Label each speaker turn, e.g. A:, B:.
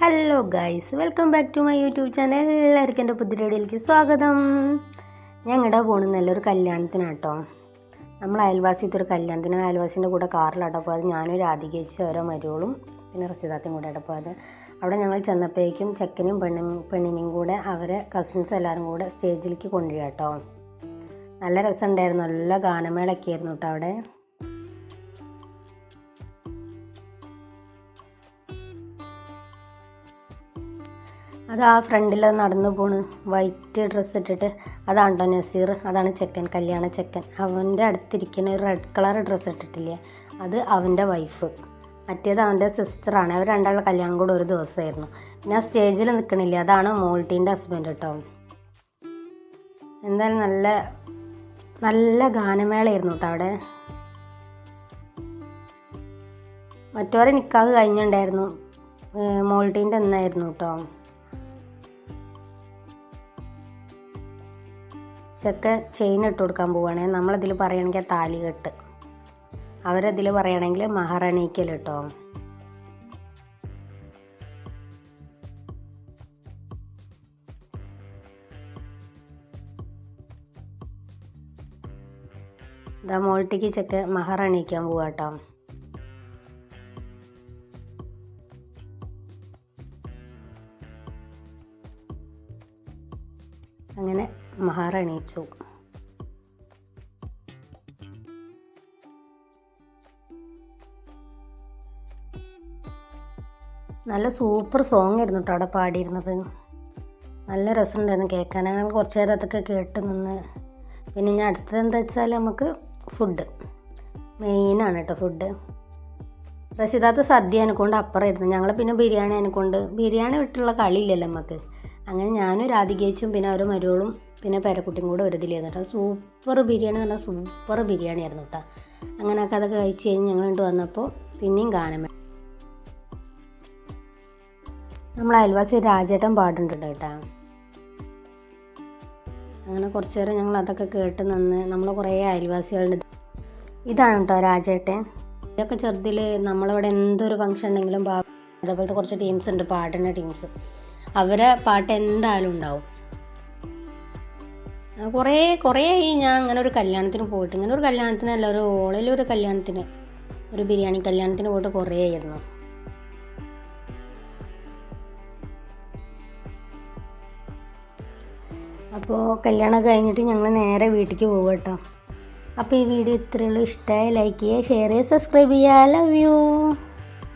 A: Hello guys welcome back to my YouTube channel എല്ലാവർക്കും എന്റെ പുതിയ വീഡിയോയിലേക്ക് സ്വാഗതം. ഞങ്ങളുടെ പോണ നല്ലൊരു കല്യാണത്തിനാട്ടോ. നമ്മൾ അയൽവാസിയത്തെ ഒരു കല്യാണത്തിന് അയൽവാസിന്റെ കൂടെ കാറിലാട്ടോ പോയത്. ഞാനൊരു ഞാനും രാധികേച്ചും ഓരോ മരുവളും പിന്നെ റസിദാത്തയും കൂടെ ആട്ടോ പോയത്. അവിടെ ഞങ്ങൾ ചെന്നപ്പോഴേക്കും ചെക്കനും പെണ്ണും പെണ്ണിനെയും കൂടെ അവരെ കസിൻസ് എല്ലാവരും കൂടെ സ്റ്റേജിലേക്ക് കൊണ്ടുപോയി കേട്ടോ നല്ല രസമുണ്ടായിരുന്നു. നല്ല ഗാനമേളൊക്കെ ആയിരുന്നു കേട്ടോ അവിടെ. അത് ആ ഫ്രണ്ടിൽ നടന്നു പോണ്. വൈറ്റ് ഡ്രസ്സ് ഇട്ടിട്ട് അതാണ് നസീർ അതാണ് ചെക്കൻ കല്യാണ ചെക്കൻ. അവന്റെ അടുത്തിരിക്കുന്ന ഒരു റെഡ് കളർ ഡ്രസ്സ് ഇട്ടിട്ടില്ലേ? അത് അവന്റെ വൈഫ്. മറ്റേത് അവന്റെ സിസ്റ്ററാണ്. അവർ രണ്ടാളുടെ കല്യാണം കൂടെ ഒരു ദിവസമായിരുന്നു. പിന്നെ ആ സ്റ്റേജിൽ നിൽക്കണില്ലേ? അതാണ് മോൾട്ടീന്റെ ഹസ്ബൻഡ് കേട്ടോ എന്തായാലും നല്ല നല്ല ഗാനമേളയായിരുന്നു കേട്ടോ അവിടെ. മറ്റോരെ നിൽക്കാതെ കഴിഞ്ഞിട്ടുണ്ടായിരുന്നു മോൾട്ടീന്റെ എന്നായിരുന്നു കേട്ടോ ചെക്ക ചെയിൻ ഇട്ട് കൊടുക്കാൻ പോവുകയാണെങ്കിൽ നമ്മളതിൽ പറയുകയാണെങ്കിൽ താലി കെട്ട്. അവരതിൽ പറയുകയാണെങ്കിൽ മഹാറാണിക്കൽ കേട്ടോ ഇതാ മോൾട്ടിക്ക് ചെക്ക് മഹാറാണിക്കാൻ പോവാ കേട്ടോ അങ്ങനെ മഹാറാണിച്ചു നല്ല സൂപ്പർ സോങ് ആയിരുന്നു കേട്ടോ അവിടെ പാടിയിരുന്നത്. നല്ല രസമുണ്ടായിരുന്നു കേൾക്കാൻ. അങ്ങനെ കുറച്ച് നേരം അതൊക്കെ കേട്ട് നിന്ന്. പിന്നെ ഞാൻ അടുത്തത് എന്താ വെച്ചാൽ നമുക്ക് ഫുഡ് മെയിനാണ് കേട്ടോ ഫുഡ് റസിദാത്ത സദ്യ എനെക്കൊണ്ട് അപ്പുറമായിരുന്നു ഞങ്ങൾ പിന്നെ ബിരിയാണി എനെക്കൊണ്ട് ബിരിയാണി വിട്ടുള്ള കളിയില്ലല്ലോ നമുക്ക് അങ്ങനെ ഞാനും രാധികേച്ചും പിന്നെ അവർ മരുവളും പിന്നെ പേരക്കുട്ടിയും കൂടെ ഒരു ഇതിലായിരുന്നു കേട്ടോ സൂപ്പർ ബിരിയാണി എന്ന് പറഞ്ഞാൽ സൂപ്പർ ബിരിയാണി ആയിരുന്നു കേട്ടോ. അങ്ങനെയൊക്കെ അതൊക്കെ കഴിച്ച് കഴിഞ്ഞ് ഇങ്ങോട്ട് വന്നപ്പോൾ പിന്നെയും ഗാനം നമ്മൾ അയൽവാസി രാജേട്ടൻ പാടുന്നുണ്ട് കേട്ടോ. അങ്ങനെ കുറച്ച് നേരം ഞങ്ങൾ അതൊക്കെ കേട്ട് നിന്ന് നമ്മൾ കുറേ അയൽവാസികളുണ്ട് ഇതാണ് കേട്ടോ രാജേട്ടൻ. ഇതൊക്കെ ചെറുതിൽ നമ്മളിവിടെ എന്തൊരു ഫംഗ്ഷൻ ഉണ്ടെങ്കിലും അതേപോലത്തെ കുറച്ച് ടീംസ് ഉണ്ട് പാടുന്ന ടീംസ് അവരെ പാട്ട് എന്തായാലും ഉണ്ടാവും. കുറേ കുറേ ആയി ഞാൻ അങ്ങനെ ഒരു കല്യാണത്തിന് പോയിട്ട് ഇങ്ങനെ ഒരു കല്യാണത്തിനല്ല ഒരു ഓളിലൊരു കല്യാണത്തിന് ഒരു ബിരിയാണി കല്യാണത്തിന് പോയിട്ട് കുറേ ആയിരുന്നു. അപ്പോൾ കല്യാണം കഴിഞ്ഞിട്ട് ഞങ്ങൾ നേരെ വീട്ടിലേക്ക് പോകും കേട്ടോ അപ്പോൾ ഈ വീഡിയോ ഇത്രയുള്ളൂ ഇഷ്ടമായി ലൈക്ക് ചെയ്യുക ഷെയർ ചെയ്യുക സബ്സ്ക്രൈബ് ചെയ്യുക. Love you